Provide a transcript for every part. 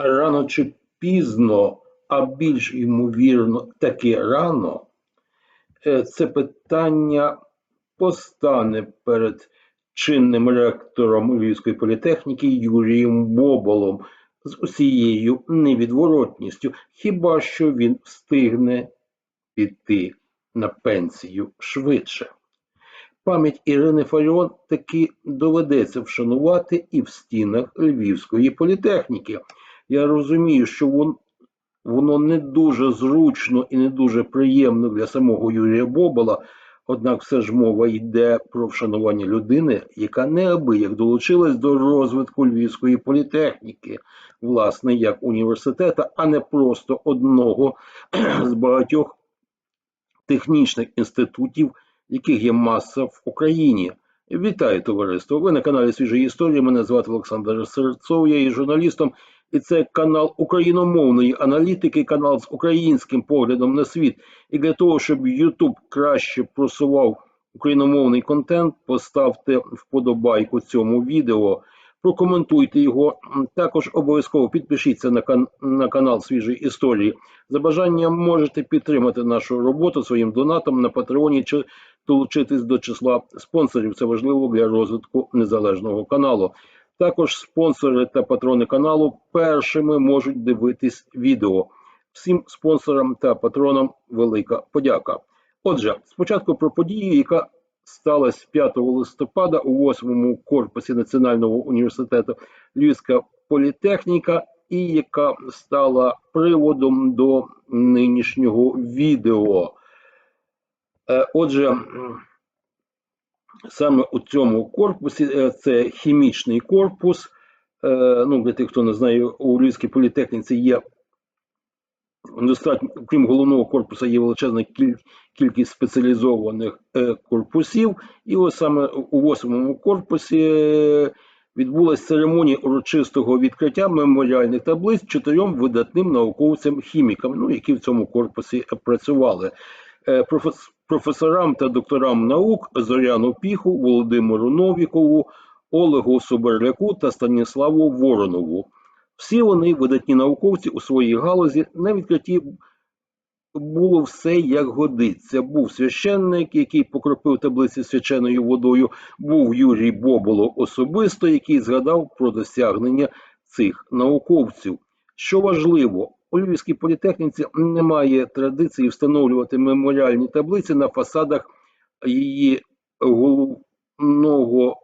рано чи пізно, а більш ймовірно, таки рано, е, це питання постане перед чинним ректором Львівської політехніки Юрієм Боболом з усією невідворотністю, хіба що він встигне піти на пенсію швидше. Пам'ять Ірини Фаріон таки доведеться вшанувати і в стінах Львівської політехніки. Я розумію, що вон, воно не дуже зручно і не дуже приємно для самого Юрія Бобола, однак все ж мова йде про вшанування людини, яка неабияк долучилась до розвитку Львівської політехніки, власне, як університета, а не просто одного з багатьох технічних інститутів, яких є маса в Україні. Вітаю, товариство! Ви на каналі Свіжої історії. Мене звати Олександр Серцов, я є журналістом, і це канал україномовної аналітики, канал з українським поглядом на світ. І для того, щоб YouTube краще просував україномовний контент, поставте вподобайку цьому відео, прокоментуйте його. Також обов'язково підпишіться на, кан на канал Свіжої історії. За бажанням можете підтримати нашу роботу своїм донатом на Патреоні чи долучитись до числа спонсорів. Це важливо для розвитку незалежного каналу. Також спонсори та патрони каналу першими можуть дивитись відео. Всім спонсорам та патронам велика подяка. Отже, спочатку про подію, яка сталася 5 листопада у 8-му корпусі Національного університету Львівська політехніка, і яка стала приводом до нинішнього відео. Е, Отже, саме у цьому корпусі е, це хімічний корпус. Е, Ну, для тих, хто не знає, у Львівській політехніці є достатньо, крім головного корпусу, є величезна кількість спеціалізованих е, корпусів. І ось саме у восьмому корпусі відбулася церемонія урочистого відкриття меморіальних таблиць чотирьом видатним науковцям-хімікам, ну, які в цьому корпусі працювали. Профес- професорам та докторам наук Зоряну Піху, Володимиру Новікову, Олегу Соберляку та Станіславу Воронову. Всі вони видатні науковці у своїй галузі. На відкритті було все як годиться. Був священник, який покропив таблиці свяченою водою, був Юрій Боболо особисто, який згадав про досягнення цих науковців. Що важливо, у Львівській політехніці немає традиції встановлювати меморіальні таблиці на фасадах її головного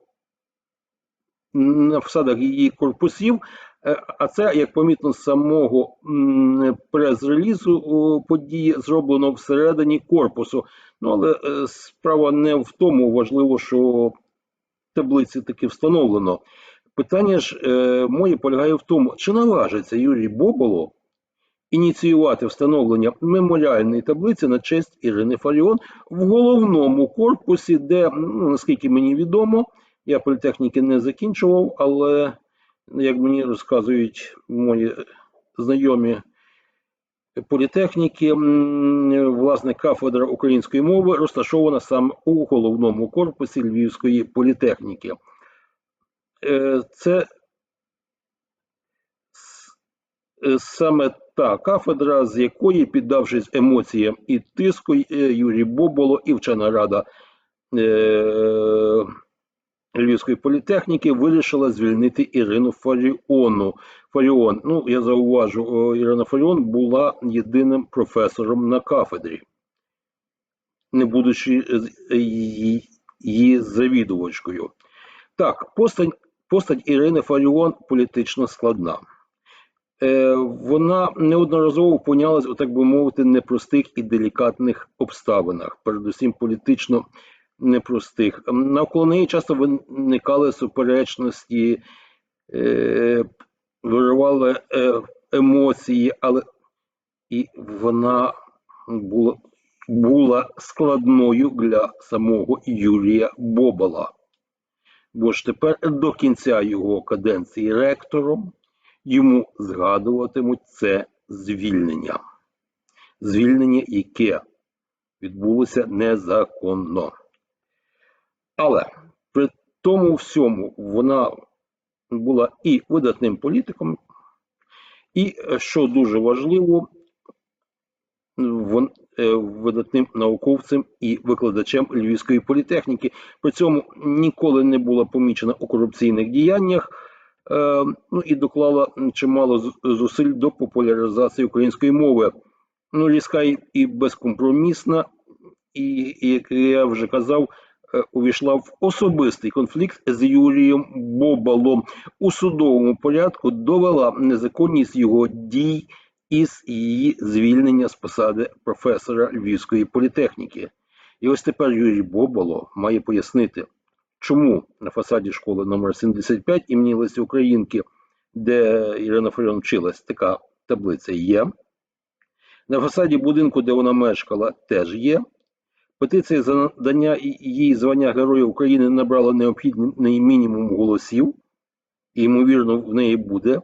на фасадах її корпусів. Е, А це, як помітно з самого прес-релізу події, зроблено всередині корпусу. Ну, але е, справа не в тому, важливо, що таблиці таки встановлено. Питання ж е, моє полягає в тому, чи наважиться Юрій Боболо ініціювати встановлення меморіальної таблиці на честь Ірини Фаріон в головному корпусі, де, ну, наскільки мені відомо, я політехніки не закінчував, але як мені розказують мої знайомі політехніки, власне, кафедра української мови розташована саме у головному корпусі Львівської політехніки. Е, Це е, саме та кафедра, з якої, піддавшись емоціям і тиску, е, Юрій Боболо і вчена рада е, Львівської політехніки вирішила звільнити Ірину Фаріону. Фаріон, ну я зауважу, Ірина Фаріон була єдиним професором на кафедрі, не будучи е, її, завідувачкою. Так, постать, постать Ірини Фаріон політично складна. Е, вона неодноразово опинялась так би мовити, непростих і делікатних обставинах, передусім політично непростих. Навколо неї часто виникали суперечності, е, виривали е, емоції, але і вона була, була складною для самого Юрія Бобола. Бо ж тепер до кінця його каденції ректором йому згадуватимуть це звільнення. Звільнення, яке відбулося незаконно. Але при тому всьому вона була і видатним політиком, І що дуже важливо, е, видатним науковцем і викладачем Львівської політехніки. При цьому ніколи не була помічена у корупційних діяннях. Е, Ну і доклала чимало зусиль до популяризації української мови. Ну, різка і- безкомпромісна, і, і, як я вже казав, е, увійшла в особистий конфлікт з Юрієм Бобалом у судовому порядку, довела незаконність його дій із її звільнення з посади професора Львівської політехніки. І ось тепер Юрій Бобало має пояснити, чому на фасаді школи номер 75 імені Лесі Українки, де Ірина Фаріон вчилась, така таблиця є. На фасаді будинку, де вона мешкала, теж є. Петиція за надання їй звання Героя України набрала необхідний мінімум голосів, і, ймовірно, в неї буде,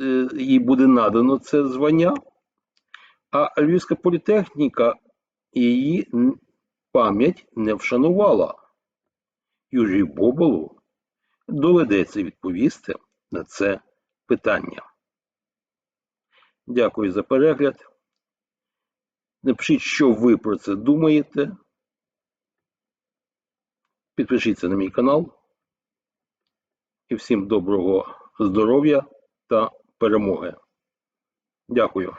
е, їй буде надано це звання. А Львівська політехніка її пам'ять не вшанувала. Юрію Боболу доведеться відповісти на це питання. Дякую за перегляд. Напишіть, що ви про це думаєте. Підпишіться на мій канал. І всім доброго здоров'я та перемоги. Дякую.